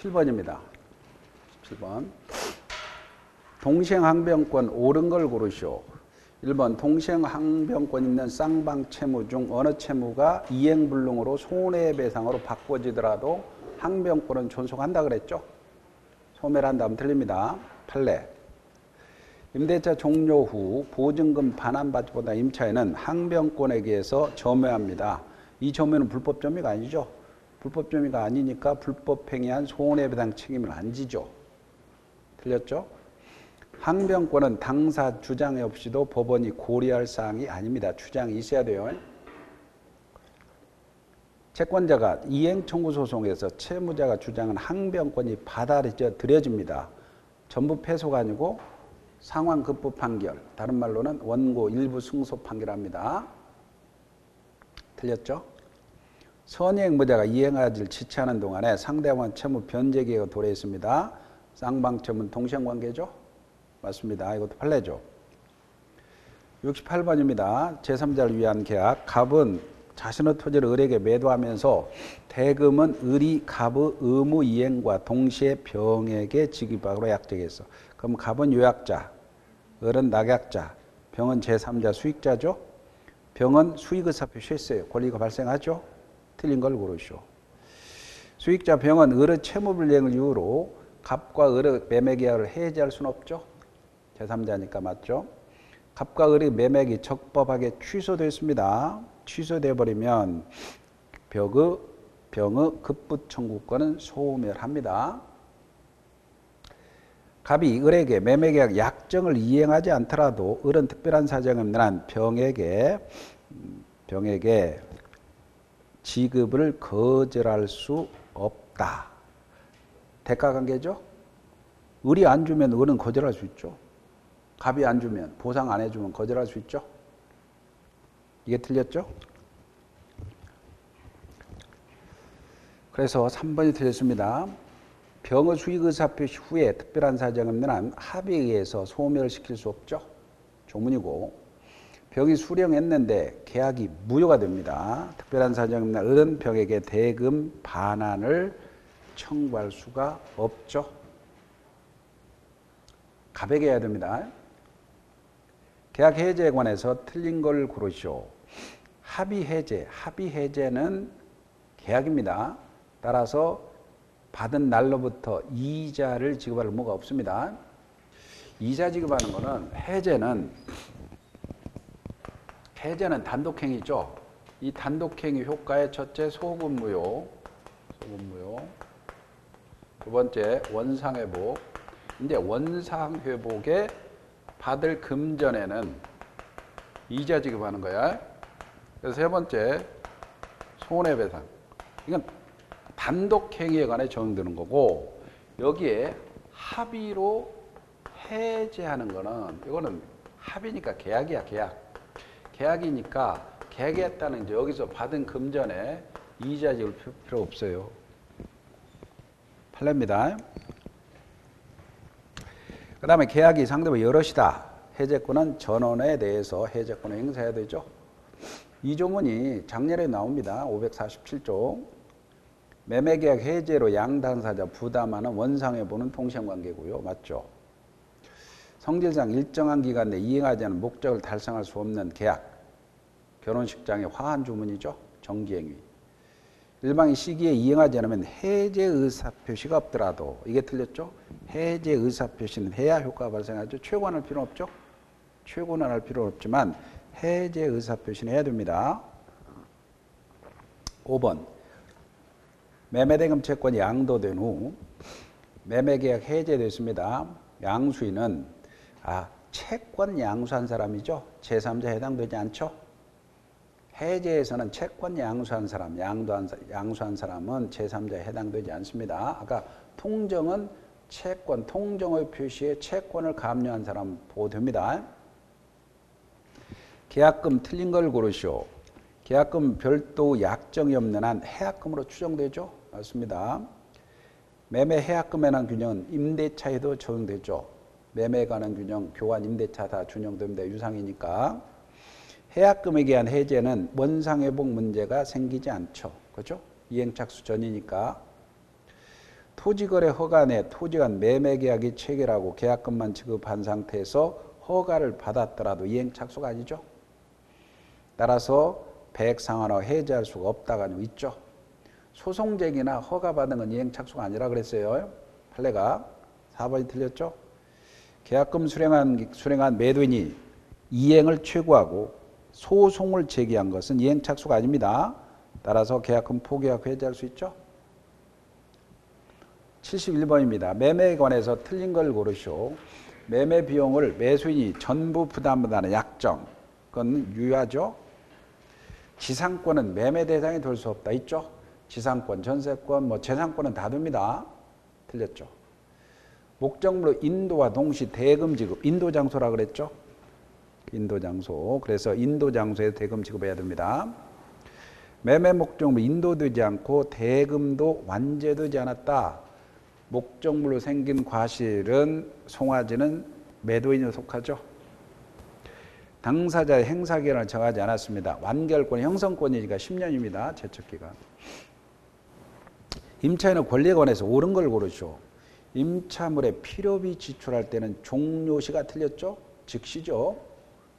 7번입니다. 17번. 동생항변권 옳은 걸 고르시오. 1번 동생항변권 있는 쌍방 채무 중 어느 채무가 이행불능으로 손해배상으로 바꿔지더라도 항변권은 존속한다 그랬죠? 소멸한다면 틀립니다. 판례. 임대차 종료 후 보증금 반환받기보다 임차인은 항변권에게서 점유합니다. 이 점유는 불법 점유가 아니죠. 불법 점유가 아니니까 불법 행위한 손해배상 책임을 안 지죠. 틀렸죠? 항변권은 당사 주장 없이도 법원이 고려할 사항이 아닙니다. 주장이 있어야 돼요. 채권자가 이행 청구 소송에서 채무자가 주장한 항변권이 받아들여 드려집니다. 전부 패소가 아니고 상환 급부 판결, 다른 말로는 원고 일부 승소 판결합니다. 틀렸죠? 선의행무자가 이행하지를 지체하는 동안에 상대방은 채무 변제 계획을 도래했습니다. 쌍방채무는 동생관계죠? 맞습니다. 이것도 판례죠. 68번입니다. 제3자를 위한 계약. 갑은 자신의 토지를 을에게 매도하면서 대금은 을이 갑의 의무 이행과 동시에 병에게 지급하기로 약정했어. 그럼 갑은 요약자, 을은 낙약자, 병은 제3자 수익자죠. 병은 수익의사 표시했어요. 권리가 발생하죠. 틀린 걸 고르시오. 수익자 병은 을의 채무불이행을 이유로 갑과 을의 매매계약을 해지할 수는 없죠. 제3자니까 맞죠? 갑과 을의 매매기 적법하게 취소됐습니다. 취소돼 버리면 벽의 병의 급부 청구권은 소멸합니다. 갑이 을에게 매매계약 약정을 이행하지 않더라도 을은 특별한 사정이 없는 한 병에게 병에게 지급을 거절할 수 없다. 대가 관계죠? 을이 안 주면 을은 거절할 수 있죠. 갑이 안 주면 보상 안 해주면 거절할 수 있죠. 이게 틀렸죠? 그래서 3번이 틀렸습니다. 병의 수익의사 표시 후에 특별한 사정 없는 한 합의에 의해서 소멸시킬 수 없죠. 조문이고 병이 수령했는데 계약이 무효가 됩니다. 특별한 사정 없는 을은 병에게 대금 반환을 청구할 수가 없죠. 갑에게 해야 됩니다. 계약 해제에 관해서 틀린 걸 고르시오. 합의 해제, 합의 해제는 계약입니다. 따라서 받은 날로부터 이자를 지급할 의무가 없습니다. 이자 지급하는 것은 해제는 해제는 단독행위죠. 이 단독행위 효과의 첫째 소급무효, 소급무효. 두 번째 원상회복. 이제 원상회복에 받을 금전에는 이자 지급하는 거야. 그래서 세 번째 손해배상. 이건 단독 행위에 관해 적용되는 거고 여기에 합의로 해제하는 거는 이거는 합의니까 계약이야 계약. 계약이니까 계약했다는 이제 여기서 받은 금전에 이자 지급 필요 없어요. 판례입니다. 그 다음에 계약이 상대방 여럿이다. 해제권은 전원에 대해서 해제권을 행사해야 되죠. 이 조문이 작년에 나옵니다. 547조. 매매계약 해제로 양당사자 부담하는 원상회 보는 통신관계고요. 맞죠? 성질상 일정한 기간 내 이행하지 않은 목적을 달성할 수 없는 계약. 결혼식장의 화한 주문이죠. 정기행위. 일방이 시기에 이행하지 않으면 해제 의사 표시가 없더라도 이게 틀렸죠? 해제 의사 표시는 해야 효과가 발생하죠. 최고할 필요 없죠? 최고는 할 필요 없지만 해제 의사 표시는 해야 됩니다. 5번. 매매대금 채권이 양도된 후 매매계약 해제됐습니다. 양수인은 아, 채권 양수한 사람이죠. 제3자 해당되지 않죠? 해제에서는 채권 양수한 사람, 양도한, 양수한 사람은 제3자에 해당되지 않습니다. 아까 통정은 채권, 통정의 표시에 채권을 감료한 사람 보호됩니다. 계약금 틀린 걸 고르시오. 계약금 별도 약정이 없는 한 해약금으로 추정되죠? 맞습니다. 매매 해약금에 관 균형은 임대차에도 적용되죠. 매매에 관한 균형, 교환, 임대차 다 준용됩니다. 유상이니까. 해약금에 대한 해제는 원상회복 문제가 생기지 않죠. 그죠? 이행착수 전이니까. 토지거래 허가 내 토지간 매매 계약이 체결하고 계약금만 지급한 상태에서 허가를 받았더라도 이행 착수가 아니죠. 따라서 배액 상환화 해제할 수가 없다가 있죠. 소송쟁이나 허가받은 건 이행 착수가 아니라 그랬어요. 판례가 4번이 틀렸죠. 계약금 수령한, 수령한 매도인이 이행을 최고하고 소송을 제기한 것은 이행 착수가 아닙니다. 따라서 계약금 포기하고 해지할 수 있죠. 71번입니다. 매매에 관해서 틀린 걸 고르시오. 매매 비용을 매수인이 전부 부담한다는 약정. 그건 유효하죠. 지상권은 매매 대상이 될 수 없다. 있죠? 지상권, 전세권, 뭐 재산권은 다 됩니다. 틀렸죠. 목적물로 인도와 동시 대금 지급, 인도 장소라 그랬죠? 인도 장소. 그래서 인도 장소에 대금 지급해야 됩니다. 매매 목적물로 인도되지 않고 대금도 완제되지 않았다. 목적물로 생긴 과실은 송아지는 매도인에 속하죠. 당사자의 행사기간을 정하지 않았습니다. 완결권, 형성권이니까 10년입니다. 제척기간. 임차인은 권리에 관해서 옳은 걸 고르죠. 임차물에 필요비 지출할 때는 종료시가 틀렸죠? 즉시죠.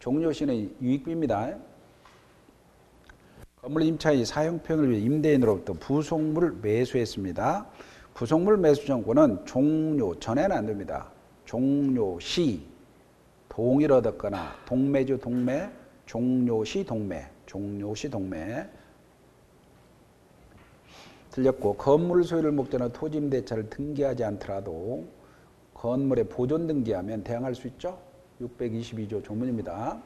종료시는 유익비입니다. 건물 임차인이 사용평을 위해 임대인으로부터 부속물을 매수했습니다. 부속물 매수 정권은 종료 전에는 안 됩니다. 종료 시 동일 얻었거나 동매주 동매 종료 시 동매 종료 시 동매 틀렸고 건물 소유를 목적으로 토지 임대차를 등기하지 않더라도 건물에 보존 등기하면 대항할 수 있죠. 622조 조문입니다.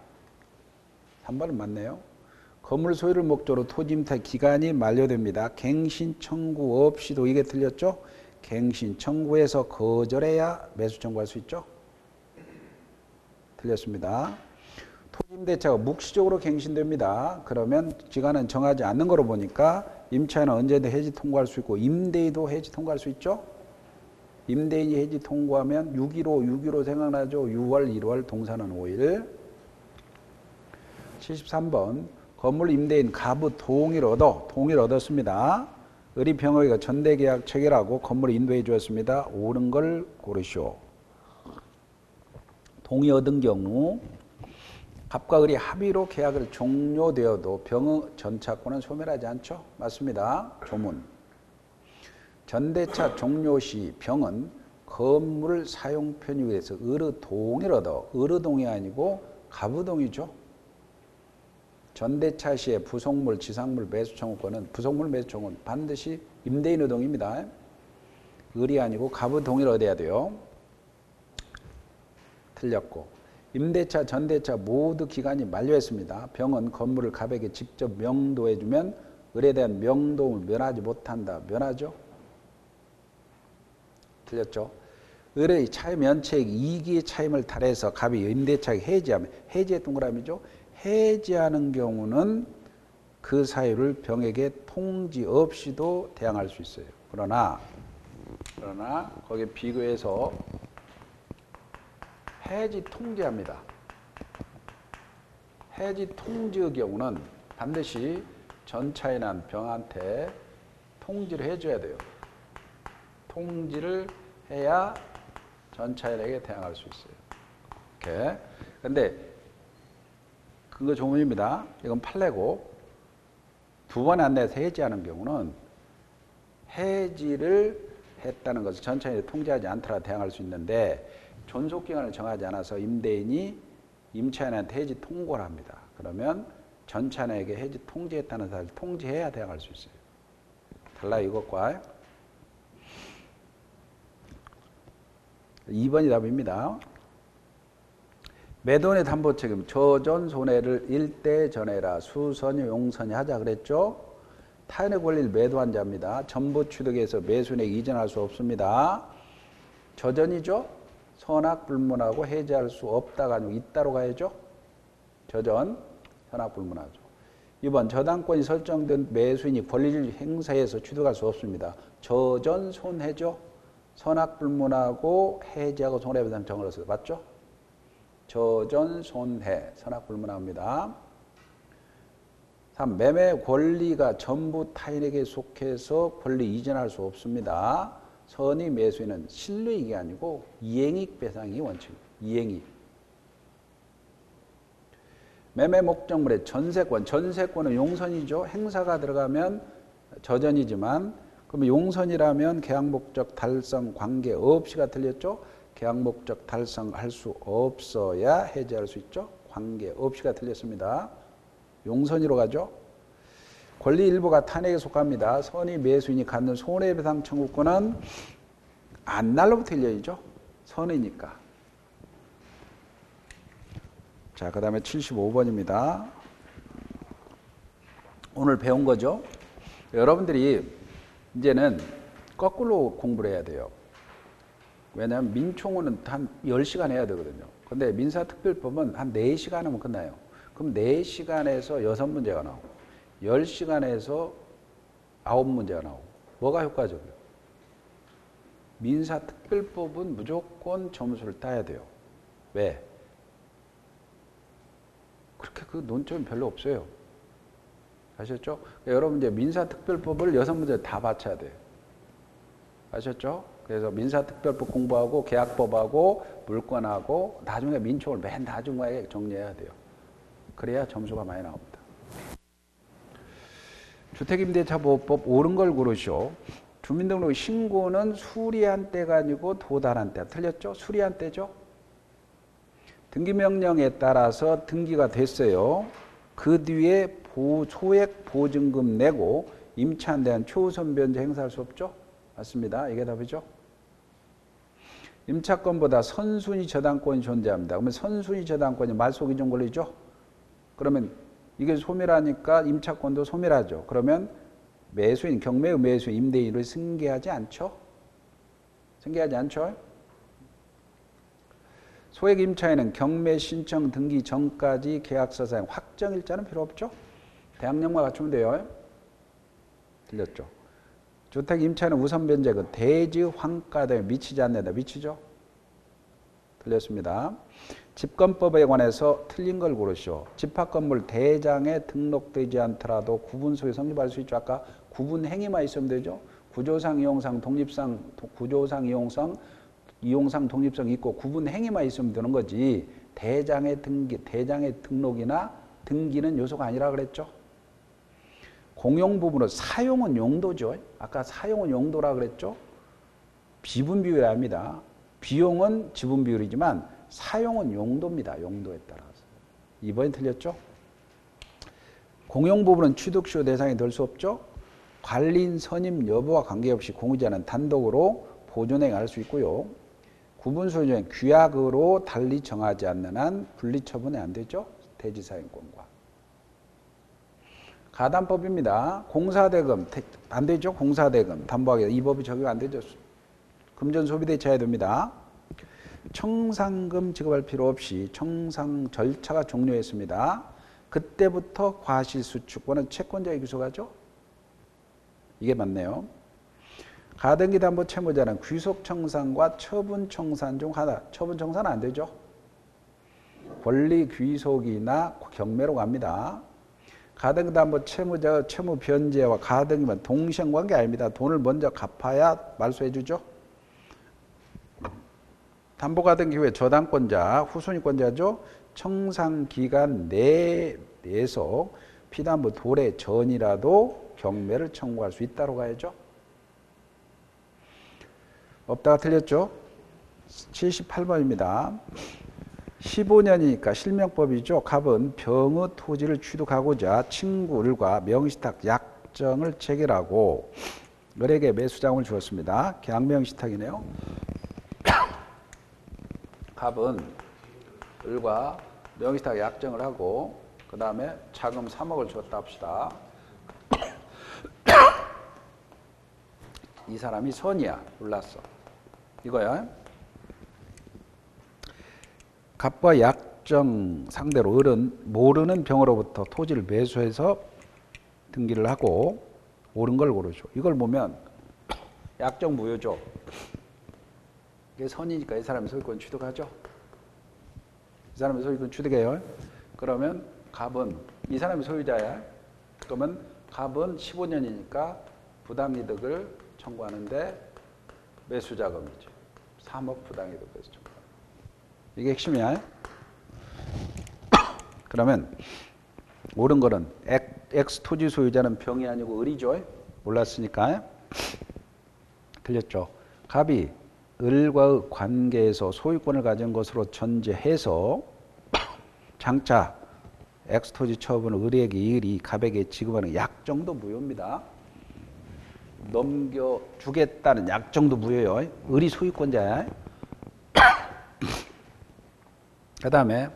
3번은 맞네요. 건물 소유를 목적으로 토지 임대 기간이 만료됩니다. 갱신 청구 없이도 이게 틀렸죠? 갱신 청구에서 거절해야 매수 청구할 수 있죠? 틀렸습니다. 토지 임대차가 묵시적으로 갱신됩니다. 그러면 기간은 정하지 않는 거로 보니까 임차인은 언제든 해지 통과할 수 있고 임대인도 해지 통과할 수 있죠? 임대인이 해지 통과하면 6.15, 6.15 생각나죠? 6월, 1월, 동사는 5일. 73번 건물 임대인 가부 동일 얻어 동일 얻었습니다. 의리 병역이가 전대 계약 체결하고 건물을 인도해 주었습니다. 옳은 걸 고르시오. 동의 얻은 경우 갑과 을이 합의로 계약을 종료되어도 병의 전차권은 소멸하지 않죠? 맞습니다. 조문. 전대차 종료 시 병은 건물 사용 편익에서 의르 동일 얻어 의르 동이 아니고 가부동이죠. 전대차 시에 부속물, 지상물 매수 청구권은 부속물 매수 청구는 반드시 임대인 의동입니다. 을이 아니고 가부 동의를 얻어야 돼요. 틀렸고 임대차, 전대차 모두 기간이 만료했습니다. 병은 건물을 갑에게 직접 명도해주면 을에 대한 명도를 면하지 못한다. 면하죠? 틀렸죠? 을의 차임 면책 이기의 차임을 달해서 갑이 임대차에 해지하면 해지의 동그라미죠. 해지하는 경우는 그 사유를 병에게 통지 없이도 대항할 수 있어요. 그러나 그러나 거기에 비교해서 해지 통지합니다. 해지 통지의 경우는 반드시 전차인한 병한테 통지를 해줘야 돼요. 통지를 해야 전차인에게 대항할 수 있어요. 이렇게. 근데 그거 조문입니다. 이건 판례고 두 번 안내해서 해지하는 경우는 해지를 했다는 것을 전차인이 통지하지 않더라도 대항할 수 있는데 존속기간을 정하지 않아서 임대인이 임차인한테 해지 통고를 합니다. 그러면 전차인에게 해지 통지했다는 사실을 통지해야 대항할 수 있어요. 달라 이것과 2번이 답입니다. 매도인의 담보 책임, 저전 손해를 일대 전해라, 수선이 용선이 하자 그랬죠? 타인의 권리를 매도한 자입니다. 전부 취득해서 매수인에게 이전할 수 없습니다. 저전이죠? 선악 불문하고 해제할 수 없다가 아니고 있다로 가야죠? 저전, 선악 불문하죠. 2번 저당권이 설정된 매수인이 권리를 행사해서 취득할 수 없습니다. 저전 손해죠? 선악 불문하고 해제하고 손해배상 정을 했어요. 맞죠? 저전 손해 선악불문합니다. 3. 매매 권리가 전부 타인에게 속해서 권리 이전할 수 없습니다. 선의 매수인은 실루익이 아니고 이행익 배상이 원칙. 이행익. 매매 목적물의 전세권, 전세권은 용선이죠. 행사가 들어가면 저전이지만 그러면 용선이라면 계약 목적 달성 관계 없이가 틀렸죠. 계약 목적 달성할 수 없어야 해제할 수 있죠. 관계 없이가 틀렸습니다. 용선이로 가죠. 권리 일부가 탄핵에 속합니다. 선의 매수인이 갖는 손해배상 청구권은 안 날로부터 일려이죠. 선이니까. 자, 그 다음에 75번입니다. 오늘 배운 거죠. 여러분들이 이제는 거꾸로 공부를 해야 돼요. 왜냐하면 민총은 한 10시간 해야 되거든요. 근데 민사특별법은 한 4시간 하면 끝나요. 그럼 4시간에서 6문제가 나오고 10시간에서 9문제가 나오고 뭐가 효과적이에요? 민사특별법은 무조건 점수를 따야 돼요. 왜? 그렇게 그 논점이 별로 없어요. 아셨죠? 여러분 이제 민사특별법을 여섯 문제 다 받쳐야 돼요. 아셨죠? 그래서 민사특별법 공부하고 계약법하고 물권하고 나중에 민총을 맨 나중에 정리해야 돼요. 그래야 점수가 많이 나옵니다. 주택임대차보호법 옳은 걸 고르시오. 주민등록 신고는 수리한 때가 아니고 도달한 때. 틀렸죠? 수리한 때죠? 등기명령에 따라서 등기가 됐어요. 그 뒤에 보, 소액 보증금 내고 임차한 대한 최우선 변제 행사할 수 없죠? 맞습니다. 이게 답이죠? 임차권보다 선순위 저당권이 존재합니다. 그러면 선순위 저당권이 말소기 좀 걸리죠? 그러면 이게 소멸하니까 임차권도 소멸하죠. 그러면 매수인, 경매의 매수인, 임대인을 승계하지 않죠? 승계하지 않죠? 소액 임차에는 경매 신청 등기 전까지 계약서 사용 확정일자는 필요 없죠? 대학령과 갖추면 돼요. 들렸죠? 주택 임차는 우선 변제그 대지 환가 등에 미치지 않는다. 미치죠? 틀렸습니다. 집권법에 관해서 틀린 걸 고르시오. 집합건물 대장에 등록되지 않더라도 구분소에 성립할 수 있죠. 아까 구분 행위만 있으면 되죠. 구조상, 이용상, 독립상, 구조상, 이용상, 이용상, 독립성 있고 구분 행위만 있으면 되는 거지. 대장의 등기, 대장의 등록이나 등기는 요소가 아니라 그랬죠. 공용 부분은 사용은 용도죠. 아까 사용은 용도라 그랬죠. 비분 비율이 아닙니다. 비용은 지분 비율이지만 사용은 용도입니다. 용도에 따라서. 2번이 틀렸죠? 공용 부분은 취득시효 대상이 될 수 없죠? 관리인 선임 여부와 관계없이 공유자는 단독으로 보존행할 수 있고요. 구분 소유는 규약으로 달리 정하지 않는 한 분리 처분이 안 되죠? 대지사용권과. 가담법입니다. 공사대금 안 되죠? 공사대금 담보하게 이 법이 적용 안 되죠? 금전 소비대처해야 됩니다. 청산금 지급할 필요 없이 청산 절차가 종료했습니다. 그때부터 과실수축권은 채권자의 귀속하죠? 이게 맞네요. 가등기 담보 채무자는 귀속 청산과 처분 청산 중 하나. 처분 청산은 안 되죠? 권리 귀속이나 경매로 갑니다. 가등기 담보 채무자 채무 변제와 가등기만 동시한 관계 아닙니다. 돈을 먼저 갚아야 말소해 주죠. 담보가등 기 후에 저당권자, 후순위권자죠. 청산기간 내에서 피담보 도래 전이라도 경매를 청구할 수 있다고 가야죠. 없다가 틀렸죠. 78번입니다. 15년이니까 실명법이죠. 갑은 병의 토지를 취득하고자 친구들과 명시탁 약정을 체결하고 을에게 매수장을 주었습니다. 계약명시탁이네요. 갑은 을과 명의탁 약정을 하고 그 다음에 자금 3억을 줬다 합시다. 이 사람이 선이야. 몰랐어. 이거야. 갑과 약정 상대로 을은 모르는 병으로부터 토지를 매수해서 등기를 하고 옳은 걸 고르죠. 이걸 보면 약정 무효죠. 이게 선이니까 이 사람이 소유권 취득하죠. 이 사람이 소유권 취득해요. 그러면 갑은 이 사람이 소유자야. 그러면 갑은 15년이니까 부당이득을 청구하는데 매수 자금이죠. 3억 부당이도 매수 자금. 이게 핵심이야. 그러면 옳은 거는 X, 토지 소유자는 병이 아니고 을이죠. 몰랐으니까. 틀렸죠. 갑이 을과의 관계에서 소유권을 가진 것으로 전제해서 장차 X 토지 처분은 을에게 을이 갑에게 지급하는 약정도 무효입니다. 넘겨 주겠다는 약정도 무효예요. 을이 소유권자야. 그 다음에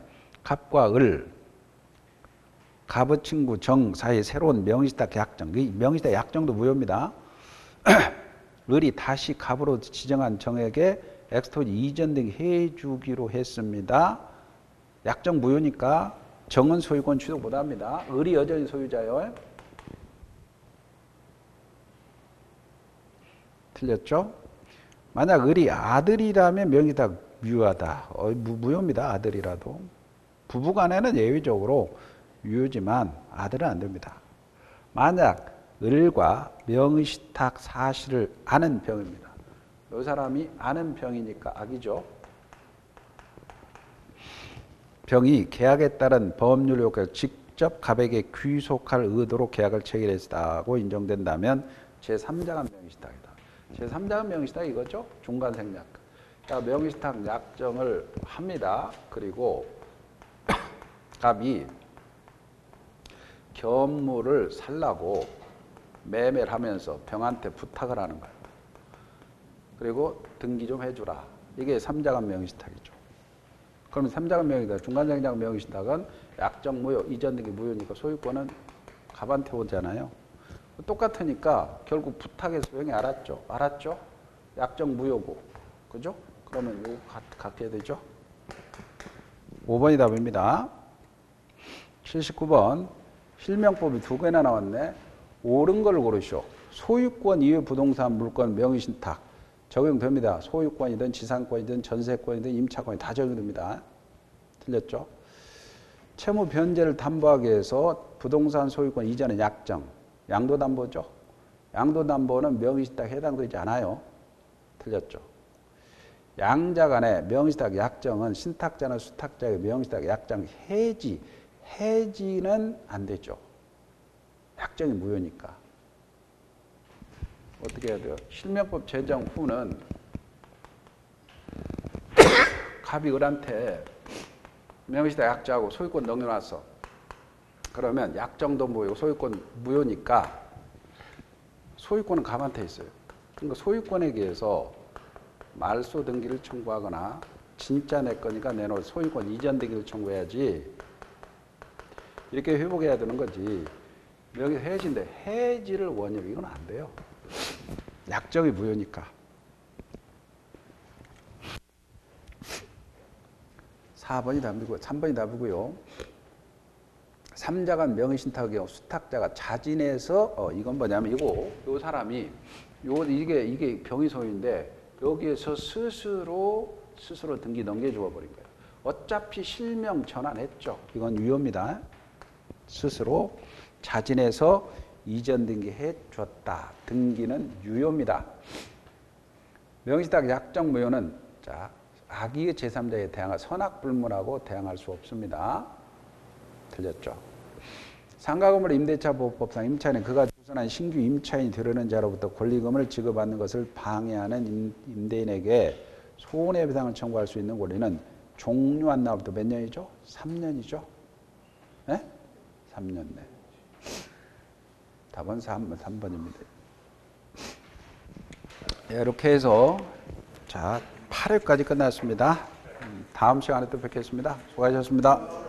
갑과 을 갑의 친구 정 사이 새로운 명의시탁 약정. 이 명의시탁 약정도 무효입니다. 을이 다시 갑으로 지정한 정에게 엑스토지 이전 등기 해주기로 했습니다. 약정 무효니까 정은 소유권 취득 못합니다. 을이 여전히 소유자요. 틀렸죠? 만약 을이 아들이라면 명의다 유효하다. 어, 무, 무효입니다. 아들이라도. 부부간에는 예외적으로 유효지만 아들은 안 됩니다. 만약 을과 명의시탁 사실을 아는 병입니다. 이 사람이 아는 병이니까 악이죠. 병이 계약에 따른 법률 요건을 직접 갑에게 귀속할 의도로 계약을 체결했다고 인정된다면 제3자간 명의시탁이다. 제3자간 명의시탁 이거죠? 중간 생략. 자, 명의시탁 약정을 합니다. 그리고 갑이 견물을 살라고 매매를 하면서 병한테 부탁을 하는 거예요. 그리고 등기 좀 해주라. 이게 삼자간 명의시탁이죠. 그러면 삼자간 명의다. 중간생략 명의시탁은 약정 무효, 이전 등기 무효니까 소유권은 갑한테 오잖아요. 똑같으니까 결국 부탁의 소용이 알았죠. 알았죠? 약정 무효고. 그죠? 그러면 이거 갖게 되죠. 5번이 답입니다. 79번. 실명법이 두 개나 나왔네. 옳은 걸 고르시오. 소유권 이외 부동산 물건 명의신탁 적용됩니다. 소유권이든 지상권이든 전세권이든 임차권이 다 적용됩니다. 틀렸죠? 채무 변제를 담보하기 위해서 부동산 소유권 이전의 약정, 양도담보죠. 양도담보는 명의신탁에 해당되지 않아요. 틀렸죠? 양자 간의 명의신탁 약정은 신탁자나 수탁자의 명의신탁 약정 해지, 해지는 안 되죠. 약정이 무효니까. 어떻게 해야 돼요? 실명법 제정 후는 갑이 을한테 명의시다 약자하고 소유권 넘겨놨어. 그러면 약정도 무효, 소유권 무효니까 소유권은 갑한테 있어요. 그러니까 소유권에 의해서 말소 등기를 청구하거나 진짜 내 거니까 내놓을 소유권 이전 등기를 청구해야지 이렇게 회복해야 되는 거지. 여기 해지인데 해지를 원역 이건 안 돼요. 약정이 무효니까. 4번이 답이고 3번이 답이고요. 3자간 명의신탁의 경우 수탁자가 자진해서 어 이건 뭐냐면 이거 요 사람이 요 이게 이게 병의 소유인데 여기에서 스스로 스스로 등기 넘겨 주어 버린 거예요. 어차피 실명 전환했죠. 이건 위험입니다. 스스로 자진해서 이전 등기해 줬다. 등기는 유효입니다. 명의시탁 약정 무효는 자 악의의 제3자에 대항할 선악불문하고 대항할 수 없습니다. 틀렸죠. 상가금을 임대차 보호법상 임차인은 그가 조 선한 신규 임차인이 되려는 자로부터 권리금을 지급받는 것을 방해하는 임대인에게 손해배상을 청구할 수 있는 권리는 종료한 날부터 몇 년이죠? 3년이죠. 네? 3년 내. 답은 3, 3번입니다. 이렇게 해서 자 8회까지 끝났습니다. 다음 시간에 또 뵙겠습니다. 수고하셨습니다.